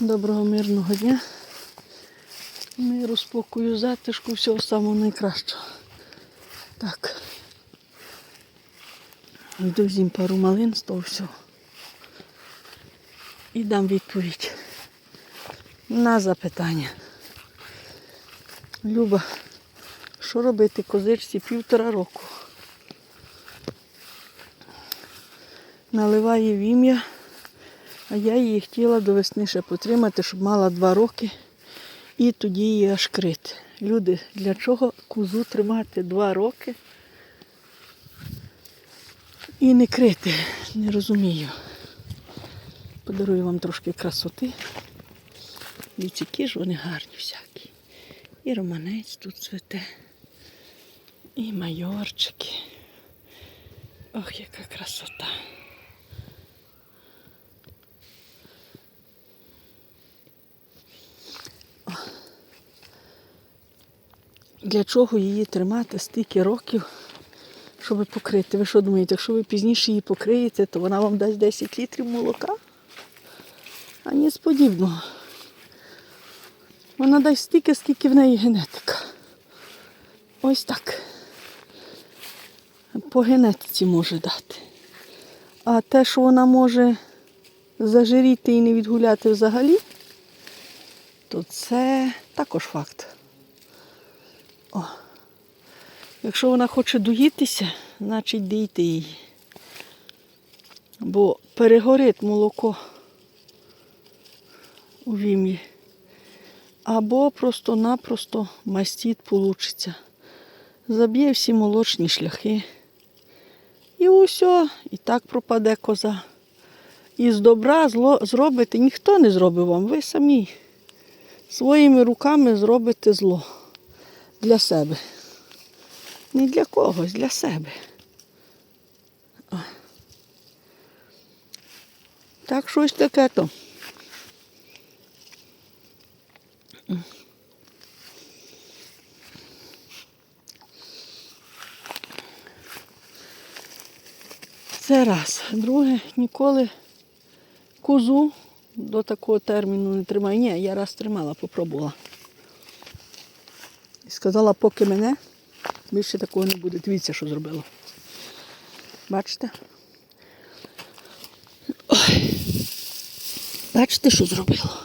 Доброго мирного дня. Миру, спокою, затишку, всього самого найкращого. Так. Йду зім пару малин з того всього. І дам відповідь на запитання. Люба, що робити козичці півтора року? Наливає в ім'я. А я її хотіла до весни ще потримати, щоб мала два роки і тоді її аж крити. Люди, для чого козу тримати два роки і не крити? Не розумію. Подарую вам трошки красоти. Дивіться, які ж вони гарні всякі. І романець тут цвете, і майорчики. Ох, яка красота. Для чого її тримати стільки років, щоб покрити? Ви що думаєте, якщо ви пізніше її покриєте, то вона вам дасть 10 літрів молока? А ніц подібного. Вона дасть стільки, скільки в неї генетика. Ось так. По генетиці може дати. А те, що вона може зажиріти і не відгуляти взагалі, то це також факт. О. Якщо вона хоче доїтися, значить дійте її. Бо перегорить молоко у вім'ї. Або просто-напросто мастіт получиться. Заб'є всі молочні шляхи. І усе, і так пропаде коза. І з добра зло зробите, ніхто не зробить вам, ви самі своїми руками зробите зло себе. Не для когось, для себе. О. Так щось таке то. Це раз. Друге, ніколи козу до такого терміну не тримаю. Ні, я раз тримала, попробувала. І сказала, поки мене, більше такого не буде. Дивіться, що зробила. Бачите? Ой. Бачите, що зробило?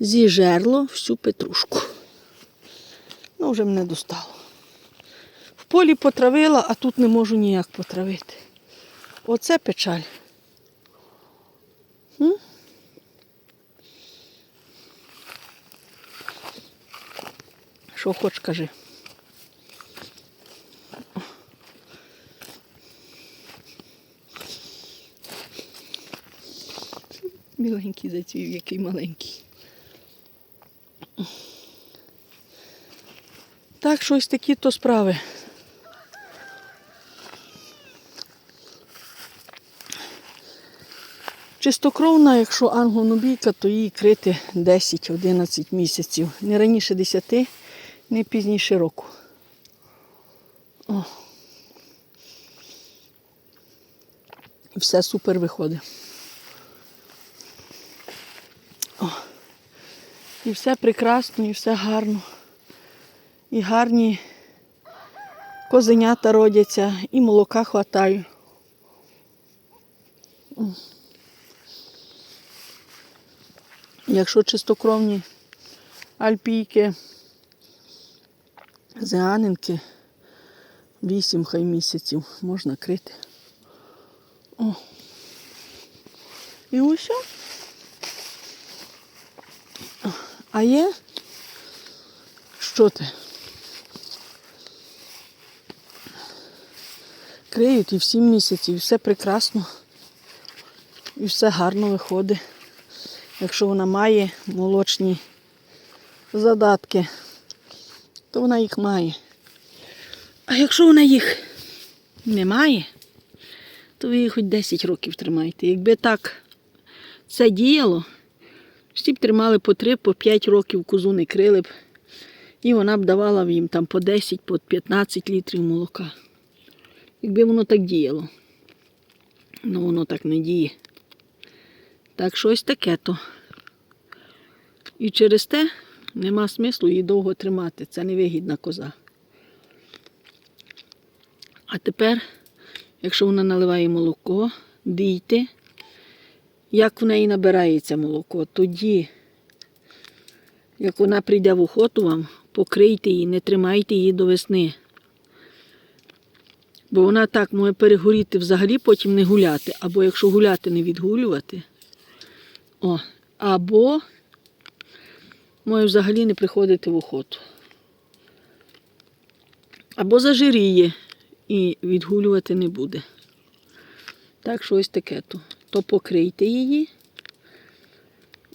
Зіжерло всю петрушку. Ну, вже мене достало. В полі потравила, а тут не можу ніяк потравити. Оце печаль. М? Що хоч кажи. Біленький зацвів, який маленький. Так, щось такі то справи. Чистокровна, якщо англонобійка, то їй крити 10-11 місяців. Не раніше 10, не пізніше року. О. Все супер виходить. О. І все прекрасно, і все гарно. І гарні козенята родяться, і молока хватає. Якщо чистокровні альпійки, зеанинки, вісім хай місяців можна крити. О. І ось. А є? Що ти? Криють і в сім місяців, і все прекрасно, і все гарно виходить якщо вона має молочні задатки, то вона їх має. А якщо вона їх не має, то ви її хоч 10 років тримаєте. Якби так це діяло, всі б тримали по 3, по 5 років козу не крили б, і вона б давала їм там по 10, по 15 літрів молока. Якби воно так діяло. Ну воно так не діє. Так щось таке то. І через те нема смислу її довго тримати. Це невигідна коза. А тепер, якщо вона наливає молоко, дійте, як в неї набирається молоко, тоді, як вона прийде в охоту вам, покрийте її, не тримайте її до весни. Бо вона так може перегоріти взагалі, потім не гуляти. Або якщо гуляти, не відгулювати. О, або може взагалі не приходити в охоту. Або зажиріє і відгулювати не буде. Так що ось таке то. То покрийте її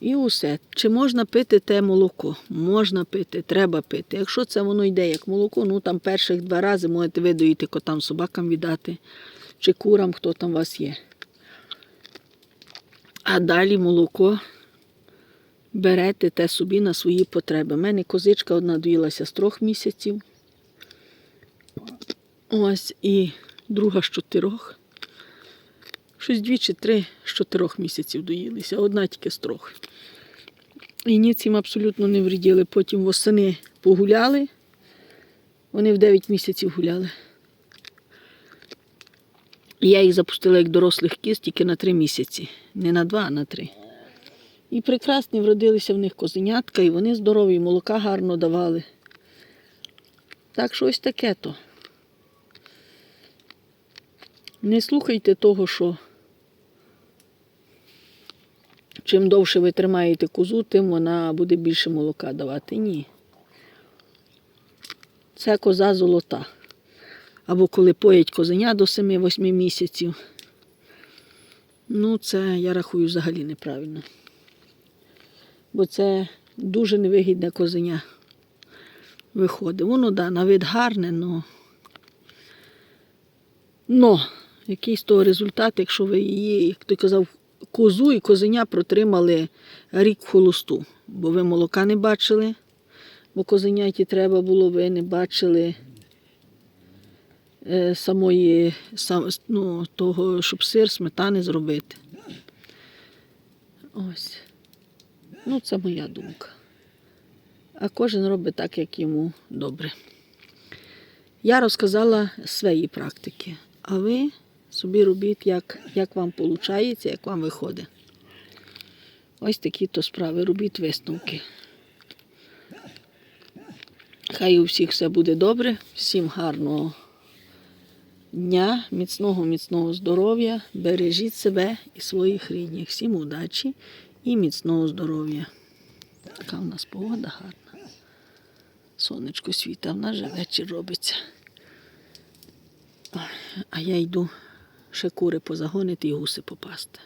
і усе. Чи можна пити те молоко? Можна пити, треба пити. Якщо це воно йде як молоко, ну там перших два рази можете видоїти котам, собакам віддати, чи курам, хто там у вас є. А далі молоко берете те собі на свої потреби. У мене козичка одна доїлася з трьох місяців. Ось і друга з чотирьох. Щось дві чи три з чотирьох місяців доїлися, одна тільки з трьох. І ніц їм абсолютно не вріділи. Потім восени погуляли. Вони в 9 місяців гуляли. Я їх запустила як дорослих кіз тільки на 3 місяці. Не на 2, а на 3. І прекрасні вродилися в них козенятка, і вони здорові, і молока гарно давали. Так що ось таке то. Не слухайте того, що чим довше ви тримаєте козу, тим вона буде більше молока давати. Ні. Це коза золота. Або коли поять козеня до 7-8 місяців. Ну, це я рахую взагалі неправильно. Бо це дуже невигідне козеня виходить. Воно, да, на вид гарне. Но який з того результат, якщо ви її, як ти казав, козу і козеня протримали рік холосту, бо ви молока не бачили, бо козеняті треба було, ви не бачили е, самої, сам, ну, того, щоб сир, сметани зробити. Ось. Ну, це моя думка. А кожен робить так, як йому добре. Я розказала з своєї практики, а ви собі робіть, як, як вам виходить, як вам виходить. Ось такі то справи, робіть висновки. Хай у всіх все буде добре, всім гарного дня, міцного, міцного здоров'я, бережіть себе і своїх рідних. Всім удачі і міцного здоров'я. Така в нас погода гарна. Сонечко світа, в нас же вечір робиться. А я йду ще кури позагонити і гуси попасти.